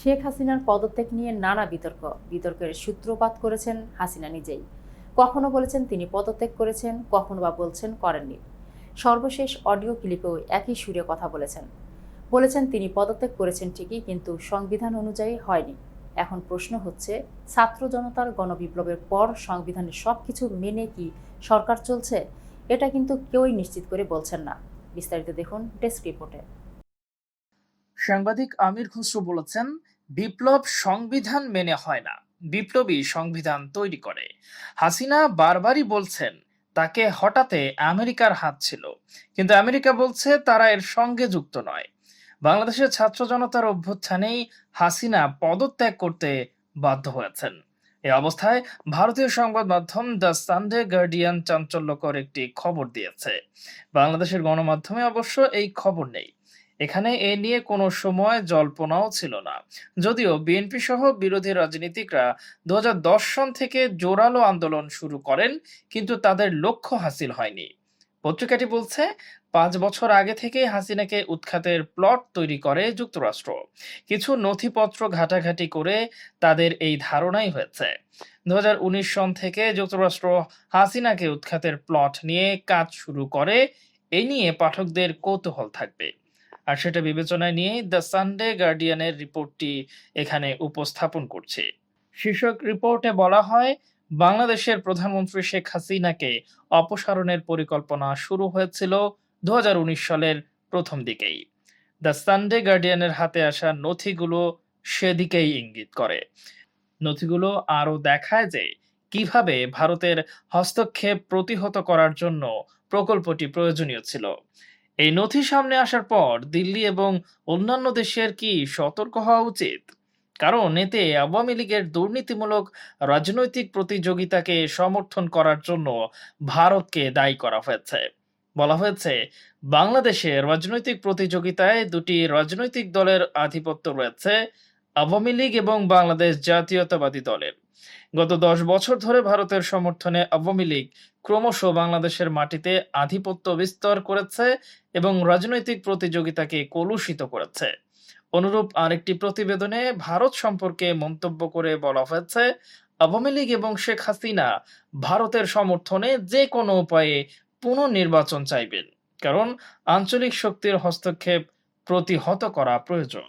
শেখ হাসিনার পদত্যাগ নিয়ে নানা বিতর্ক। বিতর্কের সূত্রপাত করেছেন হাসিনা নিজেই। কখনো বলেছেন তিনি পদত্যাগ করেছেন, কখনো বা বলছেন করেননি। সর্বশেষ অডিও ক্লিপেও একই সুরে কথা বলেছেন। বলেছেন তিনি পদত্যাগ করেছেন ঠিকই, কিন্তু সংবিধান অনুযায়ী হয়নি। এখন প্রশ্ন হচ্ছে, ছাত্র জনতার গণবিপ্লবের পর সংবিধানের সব কিছু মেনে কি সরকার চলছে? এটা কিন্তু কেউই নিশ্চিত করে বলছেন না। বিস্তারিত দেখুন ডেস্ক রিপোর্টে। সাংবাদিক আমির খুসরো বলেছেন বিপ্লব সংবিধান মেনে হয় না। বিপ্লবী সংবিধান তৈরি করে। হাসিনা বারবারই বলছেন, তাকে হঠাতে আমেরিকার হাত ছিল। কিন্তু আমেরিকা বলছে, তারা এর সঙ্গে যুক্ত নয়। বাংলাদেশের ছাত্র জনতার অভ্যুত্থানেই হাসিনা পদত্যাগ করতে বাধ্য হয়েছেন। এ অবস্থায় ভারতীয় সংবাদ মাধ্যম দ্য সানডে গার্ডিয়ান চাঞ্চল্যকর একটি খবর দিয়েছে। বাংলাদেশের গণমাধ্যমে অবশ্য এই খবর নেই। এখানে এ নিয়ে কোনো সময় জল্পনাও ছিল না। যদিও বিএনপি সহ বিরোধী রাজনীতিকরা দু সন থেকে জোরালো আন্দোলন শুরু করেন, কিন্তু তাদের লক্ষ্য হাসিল হয়নি। পত্রিকাটি বলছে, পাঁচ বছর আগে থেকে হাসিনাকে উৎখাতের প্লট তৈরি করে যুক্তরাষ্ট্র। কিছু নথিপত্র ঘাটাঘাটি করে তাদের এই ধারণাই হয়েছে। দু হাজার উনিশ সন থেকে যুক্তরাষ্ট্র হাসিনাকে উৎখাতের প্লট নিয়ে কাজ শুরু করে এই নিয়ে পাঠকদের কৌতূহল থাকবে। আর সেটা বিবেচনায় নিয়ে দ্য সানডে গার্ডিয়ানের রিপোর্টটি এখানে উপস্থাপন করছে। শীর্ষক রিপোর্টে বলা হয়, বাংলাদেশের প্রধানমন্ত্রী শেখ হাসিনাকে অপসারণের পরিকল্পনা শুরু হয়েছিল দু সালের প্রথম দিকেই। দ্য সানডে গার্ডিয়ানের হাতে আসা নথিগুলো সেদিকেই ইঙ্গিত করে। নথিগুলো আরও দেখায় যে, কীভাবে ভারতের হস্তক্ষেপ প্রতিহত করার জন্য প্রকল্পটি প্রয়োজনীয় ছিল। এই নথি সামনে আসার পর দিল্লি এবং অন্যান্য দেশের কি সতর্ক হওয়া উচিত? কারণ এতে আওয়ামী লীগের দুর্নীতিমূলক রাজনৈতিক প্রতিযোগিতাকে সমর্থন করার জন্য ভারতকে দায়ী করা হয়েছে। বলা হয়েছে, বাংলাদেশে রাজনৈতিক প্রতিযোগিতায় দুটি রাজনৈতিক দলের আধিপত্য রয়েছে, আওয়ামী লীগ এবং বাংলাদেশ জাতীয়তাবাদী দলের। গত দশ বছর ধরে ভারতের সমর্থনে আওয়ামী লীগ ক্রমশ বাংলাদেশের মাটিতে আধিপত্য বিস্তার করেছে এবং রাজনৈতিক প্রতিযোগিতাকে কলুষিত করেছে। অনুরূপ আরেকটি প্রতিবেদনে ভারত সম্পর্কে মন্তব্য করে বলা হয়েছে, আওয়ামী লীগ এবং শেখ হাসিনা ভারতের সমর্থনে যে কোনো উপায়ে পুনর্নির্বাচন চাইবেন, কারণ আঞ্চলিক শক্তির হস্তক্ষেপ প্রতিহত করা প্রয়োজন।